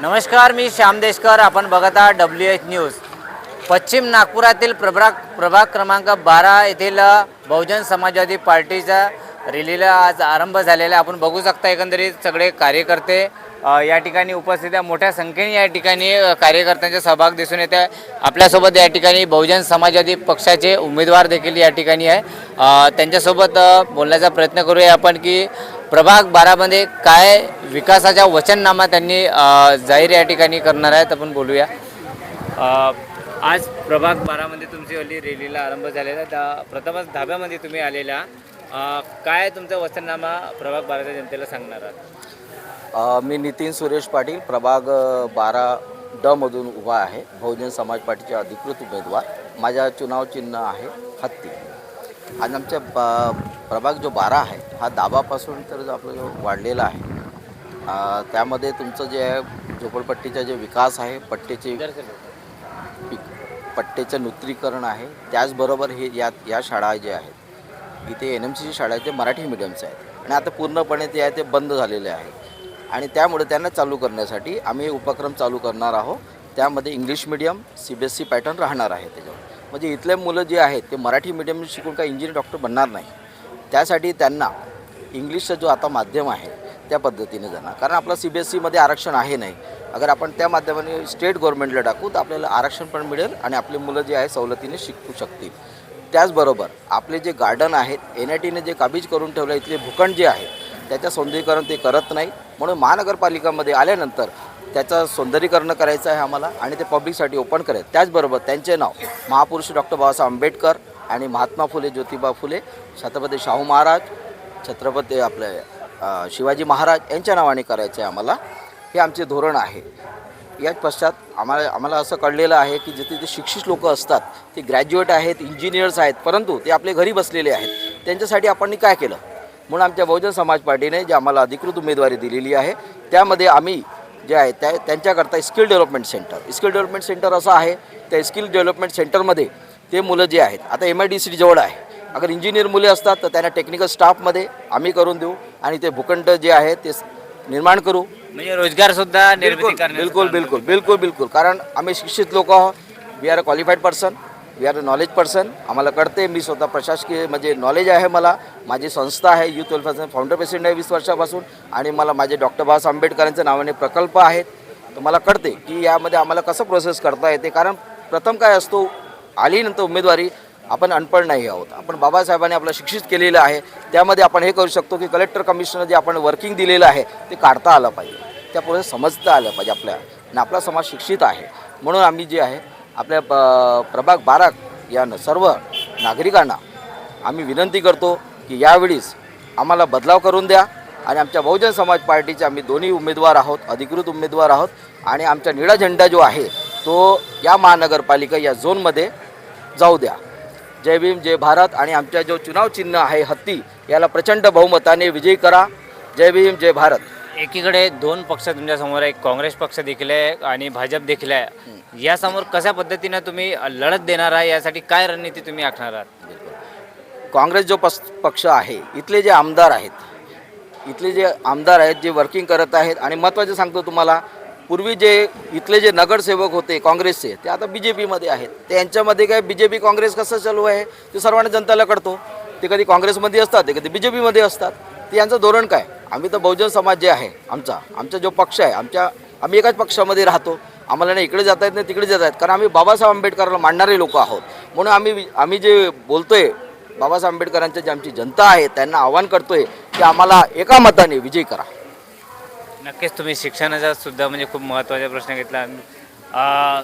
नमस्कार मी श्याम देशकर. आपण बघत आहात डब्ल्यू एच न्यूज पश्चिम नागपुरातील प्रभाग प्रभाग क्रमांक बारा येथील बहुजन समाजवादी पार्टीचा रॅलीला आज आरंभ झालेला आहे. आपण बघू शकता एकंदरीत सगळे कार्यकर्ते या ठिकाणी उपस्थित आहे मोठ्या संख्येने या ठिकाणी कार्यकर्त्यांचा सहभाग दिसून येत आहे. आपल्यासोबत या ठिकाणी बहुजन समाजवादी पक्षाचे उमेदवार देखील या ठिकाणी आहे. त्यांच्यासोबत बोलण्याचा प्रयत्न करूया आपण की प्रभाग बारामध्ये काय विकासाच्या वचननामा त्यांनी जाहीर या ठिकाणी करणार आहेत आपण बोलूया. आज प्रभाग बारामध्ये तुमची हल्ली रॅलीला आरंभ झालेला आहे. दा प्रथमच धाब्यामध्ये तुम्ही आलेला. काय तुमचा वचननामा प्रभाग बाराच्या जनतेला सांगणार आहात? मी नितीन सुरेश पाटील प्रभाग बारा ड मधून उभा आहे. बहुजन समाज पार्टीचे अधिकृत उमेदवार. माझ्या चुनाव चिन्ह आहे हत्ती. आणि आमच्या प प्रभाग जो बारा आहे हा दाबापासून तर जो आपला जो वाढलेला आहे त्यामध्ये तुमचं जे आहे झोपडपट्टीचा जे विकास आहे पट्टेचे पट्टेचं नूतनीकरण आहे त्याचबरोबर हे या या शाळा जे आहेत इथे एन एम सीची शाळा आहे ते मराठी मिडियमचं आहेत. आणि आता पूर्णपणे ते आहे ते बंद झालेले आहे. आणि त्यामुळे त्यांना चालू करण्यासाठी आम्ही उपक्रम चालू करणार आहोत. त्यामध्ये English medium C B S C pattern राहणार आहे त्याच्यावर म्हणजे इथले मुलं जे आहेत ते मराठी मीडियम शिकून काय इंजिनियर डॉक्टर बनणार नाही. त्यासाठी त्यांना इंग्लिशचं जो आता माध्यम आहे त्या पद्धतीने जाणार. कारण आपलं सी बी एस सीमध्ये आरक्षण आहे नाही. अगर आपण त्या माध्यमाने स्टेट गव्हर्नमेंटला टाकू तर आपल्याला आरक्षण पण मिळेल आणि आपली मुलं जे आहे सवलतीने शिकू शकतील. त्याचबरोबर आपले जे गार्डन आहेत एन आय टीने जे काबीज करून ठेवलं इथले भूखंड जे आहे त्याचं सौंदर्यीकरण ते करत नाही. म्हणून महानगरपालिकामध्ये आल्यानंतर त्याचं सौंदर्यीकरण करायचं आहे आम्हाला आणि ते पब्लिकसाठी ओपन करायचं त्याचबरोबर त्यांचे नाव महापुरुष डॉक्टर बाबासाहेब आंबेडकर आणि महात्मा फुले ज्योतिबा फुले छत्रपती शाहू महाराज छत्रपती आपले शिवाजी महाराज यांच्या नावाने करायचं आहे आम्हाला. हे आमचे धोरण आहे. याच पश्चात आम्हाला आम्हाला असं कळलेलं आहे की जिथे जे शिक्षित लोक असतात ते ग्रॅज्युएट आहेत इंजिनियर्स आहेत परंतु ते आपले घरी बसलेले आहेत. त्यांच्यासाठी आपण काय केलं? म्हणून आमच्या बहुजन समाज पार्टीने जे आम्हाला अधिकृत उमेदवारी दिलेली आहे त्यामध्ये आम्ही जे आहे त्या त्यांच्याकरता skill development centre. Skill development centre असं आहे त्या स्किल डेव्हलपमेंट सेंटरमध्ये ते मुलं जे आहेत आता एम आय डी सी जवळ आहे. अगर इंजिनियर मुले असतात तर त्यांना टेक्निकल स्टाफमध्ये आम्ही करून देऊ आणि ते भूखंड जे आहे ते निर्माण करू. म्हणजे रोजगार सुद्धा निर्मिती बिलकुल बिलकुल बिलकुल बिलकुल बिलकुल. कारण आम्ही शिक्षित लोक आहोत. We are a qualified person we are a knowledge person आम्हाला कळते. मी स्वतः प्रशासकीय म्हणजे नॉलेज आहे मला. माझी संस्था आहे युथ वेलफेअर फाउंडर प्रेसिडेंट आहे वीस वर्षापासून. आणि मला माझे डॉक्टर बाबासाहेब आंबेडकरांच्या नावाने प्रकल्प आहेत. तर मला कळते की यामध्ये आम्हाला कसं प्रोसेस करता येते. कारण प्रथम काय असतो आलीनंतर उमेदवारी. आपण अनपढ नाही आहोत. आपण बाबासाहेबांनी आपलं शिक्षित केलेलं आहे. त्यामध्ये आपण हे करू शकतो की कलेक्टर कमिशनर जे आपण वर्किंग दिलेलं आहे ते काढता आलं पाहिजे. त्या प्रोसेस समजता आलं पाहिजे आपल्या. आणि आपला समाज शिक्षित आहे. म्हणून आम्ही जे आहे आपल्या प- प्रभाग बाराक या न- सर्व नागरिकांना आम्ही विनंती करतो की यावेळीस आम्हाला बदलाव करून द्या आणि आमच्या बहुजन समाज पार्टीचे आम्ही दोन्ही उमेदवार आहोत अधिकृत उमेदवार आहोत आणि आमचा निळा झेंडा जो आहे तो या महानगरपालिका या झोनमध्ये जाऊ द्या. जय भीम जय भारत आणि आमच्या जो चुनाव चिन्ह आहे हत्ती याला प्रचंड बहुमताने विजयी करा. जय भीम जय भारत. एकीकडे दोन पक्ष तुमच्यासमोर आहे काँग्रेस पक्ष देखील आहे आणि भाजप देखील आहे. यासमोर कशा पद्धतीनं तुम्ही लढत देणार आहे यासाठी काय रणनीती तुम्ही आखणार आहात? काँग्रेस जो पस पक्ष आहे इथले जे आमदार आहेत इथले जे आमदार आहेत जे वर्किंग करत आहेत आणि महत्त्वाचं सांगतो तुम्हाला पूर्वी जे इथले जे नगरसेवक होते काँग्रेसचे ते आता बी जे पीमध्ये आहेत. ते यांच्यामध्ये काय बी जे पी काँग्रेस कसं चालू आहे ते सर्वांना जनताला कळतो. ते कधी काँग्रेसमध्ये असतात ते कधी बी जे पीमध्ये असतात. ते यांचं धोरण काय? आम्ही तर बहुजन समाज जे आहे आमचा आमचा जो पक्ष आहे आमच्या आम्ही एकाच पक्षामध्ये राहतो. आम्हाला नाही इकडे जाता येत नाही तिकडे जाता येत. कारण आम्ही बाबासाहेब आंबेडकरला मांडणारे लोक आहोत. म्हणून आम्ही आम्ही जे बोलतोय बाबासाहेब आंबेडकरांच्या जी आमची जनता आहे त्यांना आव्हान करतोय की आम्हाला एका मताने विजयी करा. नक्कीच तुम्ही शिक्षणाचा सुद्धा म्हणजे खूप महत्त्वाचा प्रश्न घेतला. अं,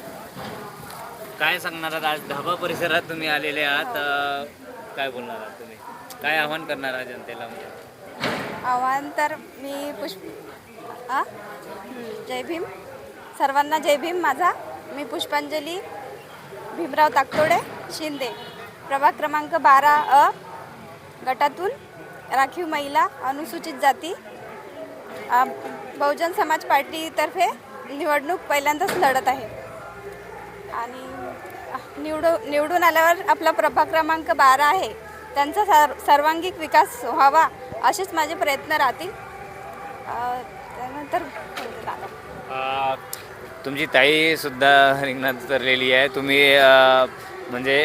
काय सांगणार आहात? आज धाबा परिसरात तुम्ही आलेले आहात. काय बोलणार आहात तुम्ही? काय आव्हान करणार आहात जनतेला म्हणजे? आव्हान तर मी पुष्प आ? जय भीम. सर्वांना जय भीम माझा. मी पुष्पांजली भीमराव ताकतोडे शिंदे. प्रभाग क्रमांक बारा अ गटातून राखीव महिला अनुसूचित जाती. बहुजन समाज पार्टीतर्फे निवडणूक पहिल्यांदाच लढत आहे. आणि निवडू निवडून आल्यावर आपला प्रभाग क्रमांक बारा आहे. त्यांचा सर् सर्वांगीण विकास व्हावा असेच माझे प्रयत्न राहतील. त्यानंतर अं, तुमची ताईसुद्धा रिंगणात उतरलेली आहे. तुम्ही म्हणजे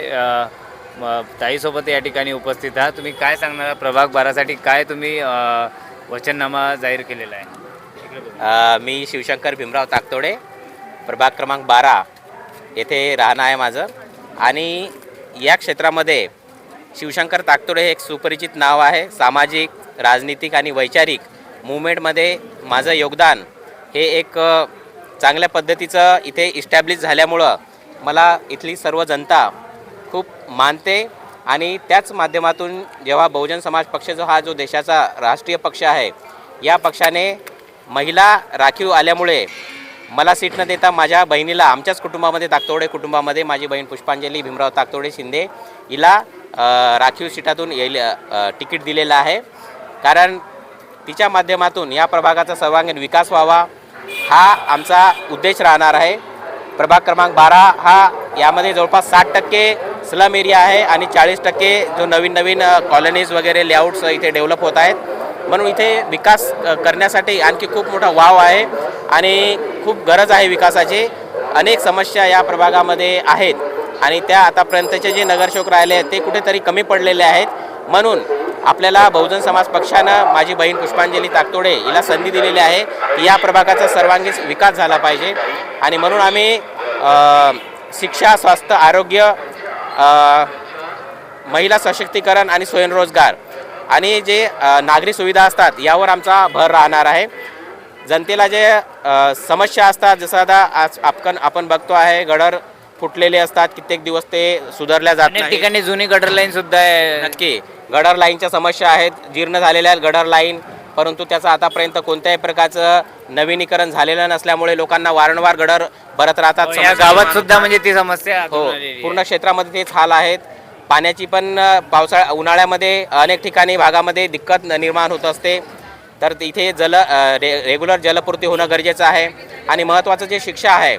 ताईसोबत या ठिकाणी उपस्थित आहात. तुम्ही काय सांगणार? प्रभाग बारासाठी काय तुम्ही वचननामा जाहीर केलेला आहे? मी शिवशंकर भीमराव ताकतोडे प्रभाग क्रमांक बारा येथे राहणं आहे माझं. आणि या क्षेत्रामध्ये शिवशंकर ताकतोडे हे एक सुपरिचित नाव आहे. सामाजिक राजनीतिक आणि वैचारिक मुवमेंटमध्ये माझं योगदान हे एक चांगल्या पद्धतीचं इथे इस्टॅब्लिश झाल्यामुळं मला इथली सर्व जनता खूप मानते आणि त्याच माध्यमातून जेव्हा बहुजन समाज पक्ष जो हा जो देशाचा राष्ट्रीय पक्ष आहे या पक्षाने महिला राखीव आल्यामुळे मला सीट न देता माझ्या बहिणीला आमच्याच कुटुंबामध्ये ताकतोडे कुटुंबामध्ये माझी बहीण पुष्पांजली भीमराव ताकतोडे शिंदे हिला राखीव सीटातून येईल तिकीट दिलेलं आहे. कारण तिच्या माध्यमातून या प्रभागाचा सर्वांगीण विकास व्हावा हा आमचा उद्देश राहणार आहे. प्रभाग क्रमांक बारा हा यामध्ये जवळपास साठ टक्के स्लम एरिया आहे आणि चाळीस टक्के जो नवीन नवीन कॉलनीज वगैरे लेआउट्स इथे डेव्हलप होत आहेत. म्हणून इथे विकास करण्यासाठी आणखी खूप मोठा वाव आहे आणि खूप गरज आहे विकासाची. अनेक समस्या या प्रभागामध्ये आहेत आणि त्या आतापर्यंतचे जे नगरसेवक राहिले आहेत ते कुठेतरी कमी पडलेले आहेत. म्हणून आपल्याला बहुजन समाज पक्षानं माझी बहीण पुष्पांजली ताकतोडे हिला संधी दिलेली आहे की या प्रभागाचा सर्वांगीण विकास झाला पाहिजे. आणि म्हणून आम्ही शिक्षा स्वास्थ्य आरोग्य महिला सशक्तीकरण आणि स्वयंरोजगार आणि जे नागरी सुविधा असतात यावर आमचा भर राहणार आहे. जनतेला जे समस्या असतात जसं आता आज आपण आपण बघतो आहे गडर फुटलेले असतात कित्येक दिवस ते सुधारल्या जात ठिकाणी जुनी गटर लाईन सुद्धा आहे. नक्की. गडर लाईनच्या समस्या आहेत. जीर्ण झालेल्या आहेत गडर लाईन. परंतु त्याचं आतापर्यंत कोणत्याही प्रकारचं नवीनीकरण झालेलं नसल्यामुळे लोकांना वारंवार गडर भरत राहतात. या समस्या गावात सुद्धा म्हणजे ती समस्या हो. पूर्ण क्षेत्रामध्ये तेच हाल आहेत. पाण्याची पण अ, पावसाळ्या उन्हाळ्यामध्ये अनेक ठिकाणी भागामध्ये दिक्कत निर्माण होत असते. तर इथे जल रे रेग्युलर जलपूर्ती होणं गरजेचं आहे. आणि महत्त्वाचं जे शिक्षा आहे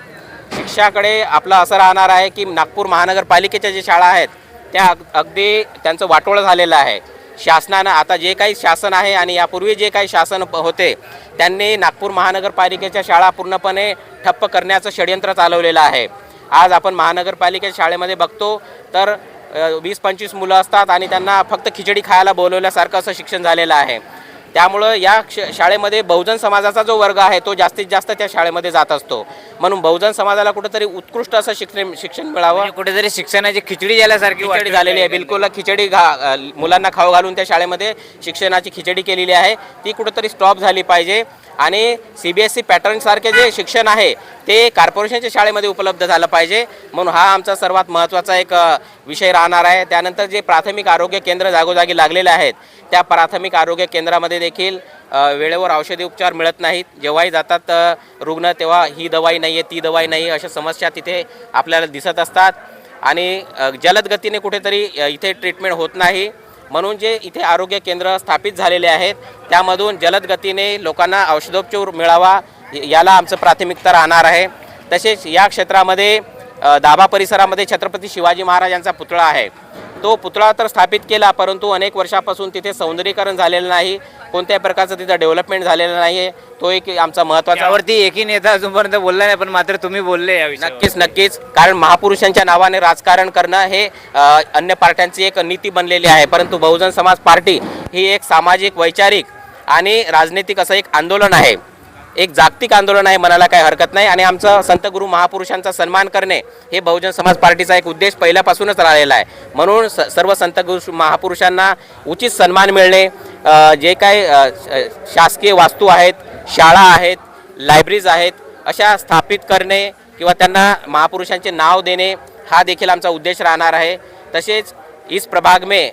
शिक्षाकडे आपलं असं राहणार आहे की नागपूर महानगरपालिकेच्या जे शाळा आहेत त्या अग अगदी त्यांचं वाटोळं झालेलं आहे. शासनानं आता जे काही शासन आहे आणि यापूर्वी जे काही शासन होते त्यांनी नागपूर महानगरपालिकेच्या शाळा पूर्णपणे ठप्प करण्याचं षडयंत्र चालवलेलं आहे. आज आपण महानगरपालिकेच्या शाळेमध्ये बघतो तर वीस पंचवीस मुलं असतात आणि त्यांना फक्त खिचडी खायला बोलवल्यासारखं असं शिक्षण झालेलं आहे. त्यामुळं या शाळेमध्ये बहुजन समाजाचा जो वर्ग आहे तो जास्तीत जास्त त्या शाळेमध्ये जात असतो. म्हणून बहुजन समाजाला कुठंतरी उत्कृष्ट असं शिक्षण शिक्षण मिळावं. म्हणजे कुठेतरी शिक्षणाची खिचडी झाल्यासारखी खिचडी. झालेली आहे. बिलकुल खिचडी घा मुलांना खाऊ घालून त्या शाळेमध्ये शिक्षणाची खिचडी केलेली आहे. ती कुठंतरी स्टॉप झाली पाहिजे. आणि सी बी एस सी पॅटर्नसारखे जे शिक्षण आहे ते कॉर्पोरेशनच्या शाळेमध्ये उपलब्ध झालं पाहिजे. म्हणून हा आमचा सर्वात महत्त्वाचा एक विषय राहणार आहे. त्यानंतर जे प्राथमिक आरोग्य केंद्र जागोजागी लागलेले आहेत त्या प्राथमिक आरोग्य केंद्रामध्ये देखील वेळेवर औषधी उपचार मिळत नाहीत. जेव्हाही जातात रुग्ण तेव्हा ही दवाई नाही आहे ती दवाई नाही आहे अशा समस्या तिथे आपल्याला दिसत असतात. आणि जलद गतीने कुठेतरी इथे ट्रीटमेंट होत नाही. म्हणून जे इथे आरोग्य केंद्र स्थापित झालेले आहेत त्यामधून जलद गतीने लोकांना औषधोपचार मिळावा याला आमचं प्राथमिकता राहणार आहे. तसेच या क्षेत्रामध्ये दाभा परिसरामध्ये छत्रपती शिवाजी महाराजांचा पुतळा आहे. तो पुतळा तर स्थापित केला परंतु अनेक वर्षापासून तिथे सौंदर्यीकरण झालेलं नाही. कोणत्याही प्रकारचं तिथं डेव्हलपमेंट झालेलं नाही आहे तो एक आमचा महत्त्वाचा यावरती एकही नेता अजूनपर्यंत बोलला नाही पण मात्र तुम्ही बोलले. नक्कीच नक्कीच. कारण महापुरुषांच्या नावाने राजकारण करणं हे अन्य पार्ट्यांची एक नीती बनलेली आहे. परंतु बहुजन समाज पार्टी ही एक सामाजिक वैचारिक आणि राजनैतिक असं एक आंदोलन आहे. एक जागतिक आंदोलन आहे म्हणायला काही हरकत नाही. आणि आमचं संत गुरु महापुरुषांचा सन्मान करणे हे बहुजन समाज पार्टीचा एक उद्देश पहिल्यापासूनच राहिलेला आहे. म्हणून स सर्व संत गुरु महापुरुषांना उचित सन्मान मिळणे जे काही शासकीय वास्तू आहेत शाळा आहेत लायब्ररीज आहेत अशा स्थापित करणे किंवा त्यांना महापुरुषांचे नाव देणे हा देखील आमचा उद्देश राहणार आहे. तसेच इस प्रभाग में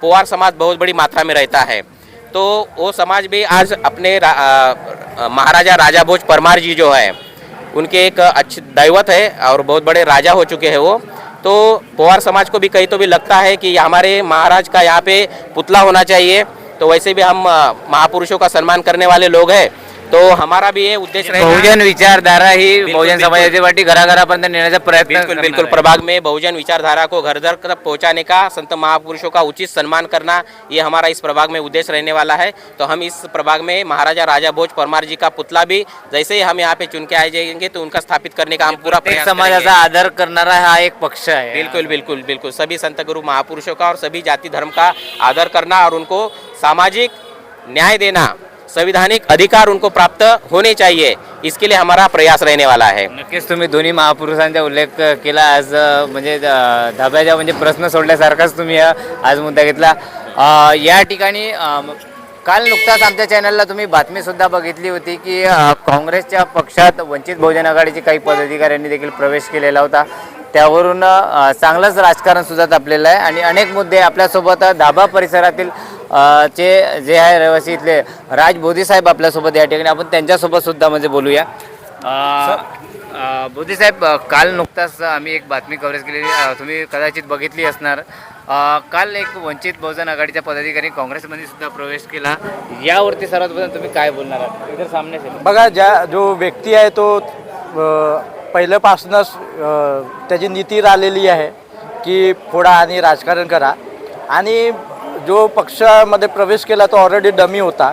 पोवार समाज बहुत बड़ी मात्रा में रहता है. तो वो समाज भी आज अपने रा, महाराजा राजा भोज परमार जी जो है, उनके एक अच्छे, दैवत है और बहुत बड़े राजा हो चुके हैं वो। तो पोवार समाज को भी कहीं तो भी लगता है कि हमारे महाराज का यहाँ पे पुतला होना चाहिए। तो वैसे भी हम महापुरुषों का सम्मान करने वाले लोग हैं। तो हमारा भी ये उद्देश्य रहेगा बहुजन विचारधारा ही बहुजन पार्टी घराघरापर्यंत नेण्याचा प्रयत्न बिल्कुल प्रभाग में बहुजन विचारधारा को घर घर तक पहुँचाने का संत महापुरुषों का उचित सम्मान करना ये हमारा इस प्रभाग में उद्देश्य रहने वाला है। तो हम इस प्रभाग में महाराजा राजा भोज परमार जी का पुतला भी जैसे ही हम यहाँ पे चुन के आए जाएँगे तो उनका स्थापित करने का हम पूरा समाजाचा। आदर करणारा हा एक पक्ष है बिल्कुल बिल्कुल बिल्कुल। सभी संत गुरु महापुरुषों का और सभी जाति धर्म का आदर करना और उनको सामाजिक न्याय देना। संविधानिक अधिकार उनको प्राप्त होने चाहिए इसके लिए हमारा प्रयास रहने वाला है। नक्कीच तुम्ही दोन्ही महापुरुषांचा उल्लेख केला. आज म्हणजे अ, धाब्याच्या म्हणजे प्रश्न सोडल्यासारखाच तुम्ही आज मुद्दा घेतला. या ठिकाणी काल नुकताच आमच्या चॅनलला तुम्ही बातमीसुद्धा बघितली होती की काँग्रेसच्या पक्षात वंचित बहुजन आघाडीचे काही पदाधिकाऱ्यांनी देखील प्रवेश केलेला होता. त्यावरून चांगलंच राजकारण सुद्धा तापलेलं आहे. आणि अनेक मुद्दे आपल्यासोबत धाबा परिसरातील चे जे आहे रहिवासी इथले राज बोधी साहेब आपल्यासोबत या ठिकाणी. आपण त्यांच्यासोबत सुद्धा म्हणजे बोलूया. बोधी साहेब काल नुकताच आम्ही एक बातमी कव्हरेज केलेली तुम्ही कदाचित बघितली असणार. काल एक वंचित बहुजन आघाडीच्या पदाधिकारी काँग्रेसमध्ये सुद्धा प्रवेश केला. यावरती सर्वात प्रथम तुम्ही काय बोलणार आहात? इतर सामने से बघा ज्या जो व्यक्ती आहे तो पहिल्यापासूनच त्याची नीती राहिलेली आहे की फोडा आणि राजकारण करा. आणि जो पक्षामध्ये प्रवेश केला तो ऑलरेडी डमी होता.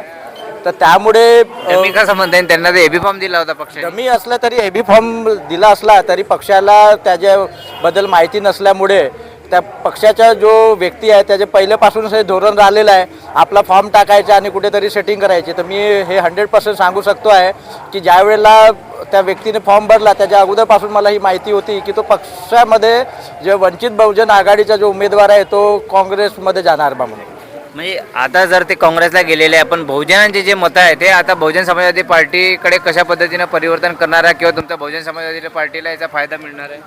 तर त्यामुळे मी कसं म्हणता येईल त्यांना एबी फॉर्म दिला होता पक्ष डमी असला तरी एबी फॉर्म दिला असला तरी पक्षाला त्याच्याबद्दल माहिती नसल्यामुळे त्या पक्षाचा जो व्यक्ती आहे त्याचे पहिल्यापासूनच हे धोरण राहिलेलं आहे. आपला फॉर्म टाकायचा आणि कुठेतरी सेटिंग करायची. तर मी हे हंड्रेड पर्सेंट सांगू शकतो आहे की ज्या वेळेला त्या व्यक्तीने फॉर्म भरला त्याच्या अगोदरपासून मला ही माहिती होती की तो पक्षामध्ये जे वंचित बहुजन आघाडीचा जो उमेदवार आहे तो काँग्रेसमध्ये जाणार बा म्हणून. म्हणजे आता जर ते काँग्रेसला गेलेले आहे पण बहुजनांचे जे मतं आहे ते आता बहुजन समाजवादी पार्टीकडे कशा पद्धतीनं परिवर्तन करणार आहे किंवा तुमच्या बहुजन समाजवादी पार्टीला याचा फायदा मिळणार आहे?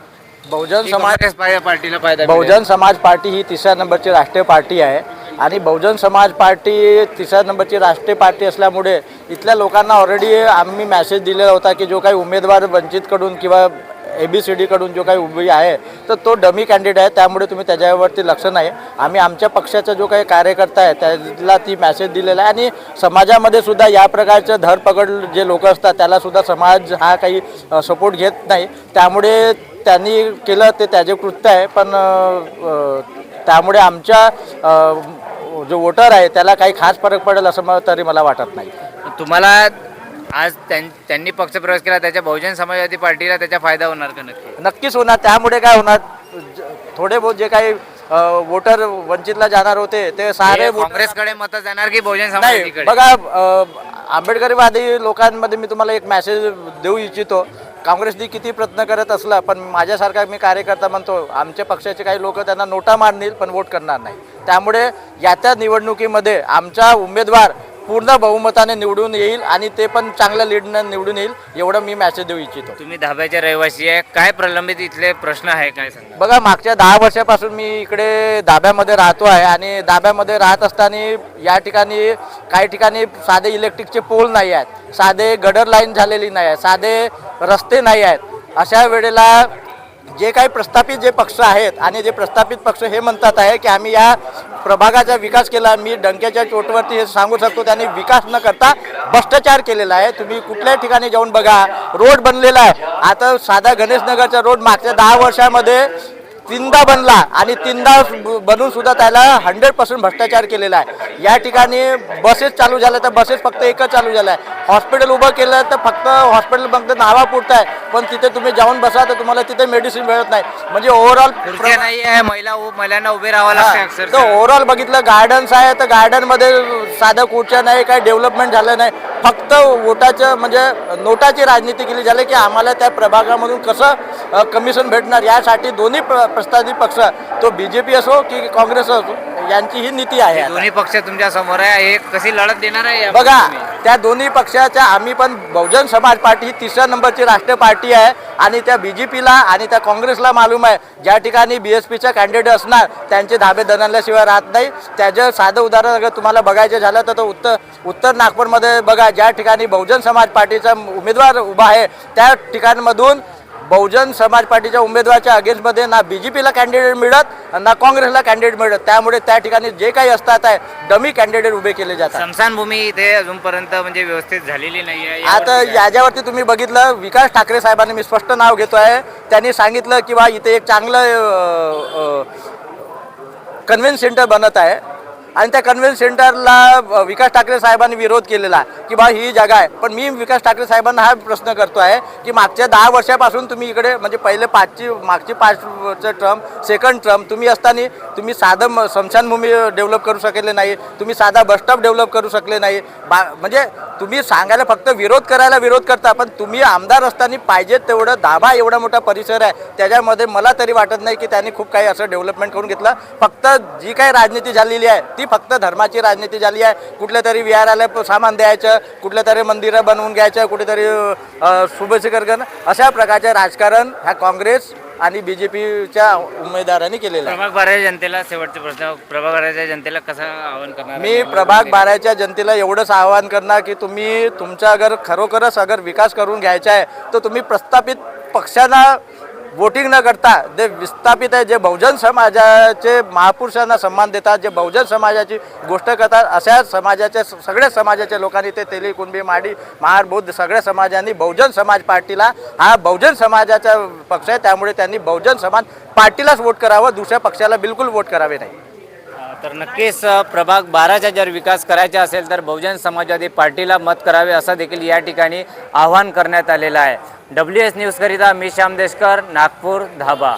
बहुजन समाज पार्टीला फायदा? बहुजन समाज पार्टी ही तिसऱ्या नंबरची राष्ट्रीय पार्टी आहे. आणि बहुजन समाज पार्टी तिसऱ्या नंबरची राष्ट्रीय पार्टी असल्यामुळे इथल्या लोकांना ऑलरेडी आम्ही मॅसेज दिलेला होता की जो काही उमेदवार वंचितकडून किंवा ए बी सी डीकडून जो काही उभी आहे तर तो डमी कॅन्डिडेट आहे. त्यामुळे तुम्ही त्याच्यावरती लक्ष नाही. आम्ही आमच्या पक्षाचा जो काही कार्यकर्ता आहे त्याला ती मॅसेज दिलेला आहे. आणि समाजामध्ये सुद्धा या प्रकारचं धरपकड जे लोक असतात त्याला सुद्धा समाज हा काही सपोर्ट घेत नाही. त्यामुळे त्यांनी केलं ते त्याचे कृत्य आहे. पण त्यामुळे आमच्या जो वोटर आहे त्याला काही खास फरक पडेल असं तरी मला वाटत नाही. तुम्हाला आज त्यां- त्यांनी पक्ष प्रवेश केला त्याच्या बहुजन समाजवादी पार्टीला त्याचा फायदा होणार का नक्की? नक्कीच होणार. त्यामुळे काय होणार? थोडे बहुत जे काही वोटर वंचितला जाणार होते ते सारे वोटर- काँग्रेसकडे मतं जाणार की बहुजन समाजवादीकडे? बघा आंबेडकरीवादी लोकांमध्ये मी तुम्हाला एक मेसेज देऊ इच्छितो. काँग्रेसनी किती प्रयत्न करत असला पण माझ्यासारखा मी कार्यकर्ता म्हणतो आमच्या पक्षाचे काही लोक त्यांना नोटा मारतील पण वोट करणार नाही. त्यामुळे याच्या निवडणुकीमध्ये आमचा उमेदवार पूर्ण बहुमताने निवडून येईल आणि ते पण चांगल्या लीडनं निवडून येईल एवढं मी मेसेज देऊ इच्छितो. तुम्ही धाब्याचे रहिवासी आहे. काय प्रलंबित इथले प्रश्न आहे काय सांगा? बघा मागच्या दहा वर्षापासून मी इकडे दाब्यामध्ये राहतो आहे आणि दाब्यामध्ये राहत असताना या ठिकाणी काही ठिकाणी साधे इलेक्ट्रिकचे पोल नाही आहेत साधे गडर लाईन झालेली नाही आहे साधे रस्ते नाही आहेत. अशा वेळेला जे काही प्रस्थापित जे पक्ष आहेत आणि जे प्रस्थापित पक्ष हे म्हणतात आहे की आम्ही या प्रभागाचा विकास केला. मी डंक्याच्या चोटवरती हे सांगू शकतो त्यांनी विकास न करता भ्रष्टाचार केलेला आहे. तुम्ही कुठल्याही ठिकाणी जाऊन बघा. रोड बनलेला आहे. आता साधा गणेशनगरचा रोड मागच्या दहा वर्षामध्ये तीनदा बनला आणि तीनदा बनून सुद्धा त्याला हंड्रेड पर्सेंट भ्रष्टाचार केलेला आहे. या ठिकाणी बसेस चालू झाल्या तर बसेस फक्त एकच चालू झालं आहे. हॉस्पिटल उभं केलं तर फक्त हॉस्पिटल फक्त नावापुरतं आहे. पण तिथे तुम्ही जाऊन बसा तर तुम्हाला तिथे मेडिसिन मिळत नाही. म्हणजे ओव्हरऑल नाही आहे महिला महिलांना उभे राहावं लागतं तर ओव्हरऑल बघितलं गार्डन्स आहे तर गार्डनमध्ये साधं खुर्च्या नाही काही डेव्हलपमेंट झालं नाही. फक्त वोटाचं म्हणजे नोटाची राजनीती केली झाली की आम्हाला त्या प्रभागामधून कसं कमिशन भेटणार? यासाठी दोन्ही प्र- प्रस्तावित पक्ष तो बी जे पी असो की काँग्रेस असो यांची ही नीती आहे आता. दोन्ही पक्ष तुमच्यासमोर आहे हे कशी लढत देणार आहे यामध्ये बघा तुम्ही? त्या दोन्ही पक्षाच्या आम्ही पण बहुजन समाज पार्टी ही तिसऱ्या नंबरची राष्ट्रीय पार्टी आहे आणि त्या बी जे पीला आणि त्या काँग्रेसला मालूम आहे ज्या ठिकाणी बी एस पीचा कॅन्डिडेट असणार त्यांचे धाबे दणाल्याशिवाय राहत नाही त्याचं साधं उदाहरण अगर तुम्हाला बघायचं झालं तर तो उत्तर उत्तर नागपूरमध्ये बघा ज्या ठिकाणी बहुजन समाज पार्टीचा उमेदवार उभा आहे त्या ठिकाणमधून बहुजन समाज पार्टीच्या उमेदवाराच्या अगेन्स्टमध्ये ना बी जे पीला कॅन्डिडेट मिळत ना काँग्रेसला कॅन्डिडेट मिळत. त्यामुळे त्या ठिकाणी जे काही असतात आहे डमी कॅन्डिडेट उभे केले जातात. स्मशानभूमी इथे अजूनपर्यंत म्हणजे व्यवस्थित झालेली नाही आहे आता याच्यावरती तुम्ही बघितलं विकास ठाकरे साहेबांनी मी स्पष्ट नाव घेतो आहे. त्यांनी सांगितलं की बा इथे एक चांगलं कन्व्हेन्स सेंटर बनत आहे. आणि त्या कन्व्हेन्स सेंटरला विकास ठाकरे साहेबांनी विरोध केलेला आहे की बा ही जागा आहे. पण मी विकास ठाकरे साहेबांना हा प्रश्न करतो आहे की मागच्या दहा वर्षापासून तुम्ही इकडे म्हणजे पहिले पाचची मागची पाचचं ट्रम सेकंड ट्रम तुम्ही असताना तुम्ही साधं स्मशानभूमी डेव्हलप करू शकले नाही तुम्ही साधा बसस्टॉप डेव्हलप करू शकले नाही. बा म्हणजे तुम्ही सांगायला फक्त विरोध करायला विरोध करता पण तुम्ही आमदार असताना पाहिजे तेवढं दाभा एवढा मोठा परिसर आहे. त्याच्यामध्ये मला तरी वाटत नाही की त्यांनी खूप काही असं डेव्हलपमेंट करून घेतलं. फक्त जी काही राजनीती झालेली आहे ती फक्त धर्माची राजनीती झाली आहे. कुठल्या तरी विहाराला सामान द्यायचं कुठल्या तरी मंदिरं बनवून घ्यायचं कुठेतरी शुभेच्छा करणं अशा प्रकारचे राजकारण ह्या काँग्रेस आणि बी जे पीच्या उमेदवारांनी केलेलं आहे. प्रभाग बाराच्या जनतेला शेवटचे प्रश्न प्रभाग बाराच्या जनतेला कसं आवाहन करणार मी प्रभाग बाराच्या जनतेला एवढंच आवाहन करणार की तुम्ही तुमचा अगर खरोखरच अगर विकास करून घ्यायचा आहे तर तुम्ही प्रस्थापित पक्षांना वोटिंग न करता जे विस्थापित आहे जे बहुजन समाजाचे महापुरुषांना सन्मान देतात जे बहुजन समाजाची गोष्ट करतात अशा समाजाच्या सगळ्या समाजाच्या लोकांनी ते तेली कुणबी माडी महार बौद्ध सगळ्या समाजांनी बहुजन समाज पार्टीला हा बहुजन समाजाचा पक्ष आहे त्यामुळे त्यांनी बहुजन समाज पार्टीलाच वोट करावं दुसऱ्या पक्षाला बिलकुल वोट करावे नाही. तर नक्कीच प्रभाग बाराचा जर विकास करायचा असेल तर बहुजन समाजवादी पार्टीला मत करावे असं देखील या ठिकाणी आवाहन करण्यात आलेलं आहे. डब्ल्यू एस न्यूजकरिता मी श्याम देशकर नागपूर धाबा.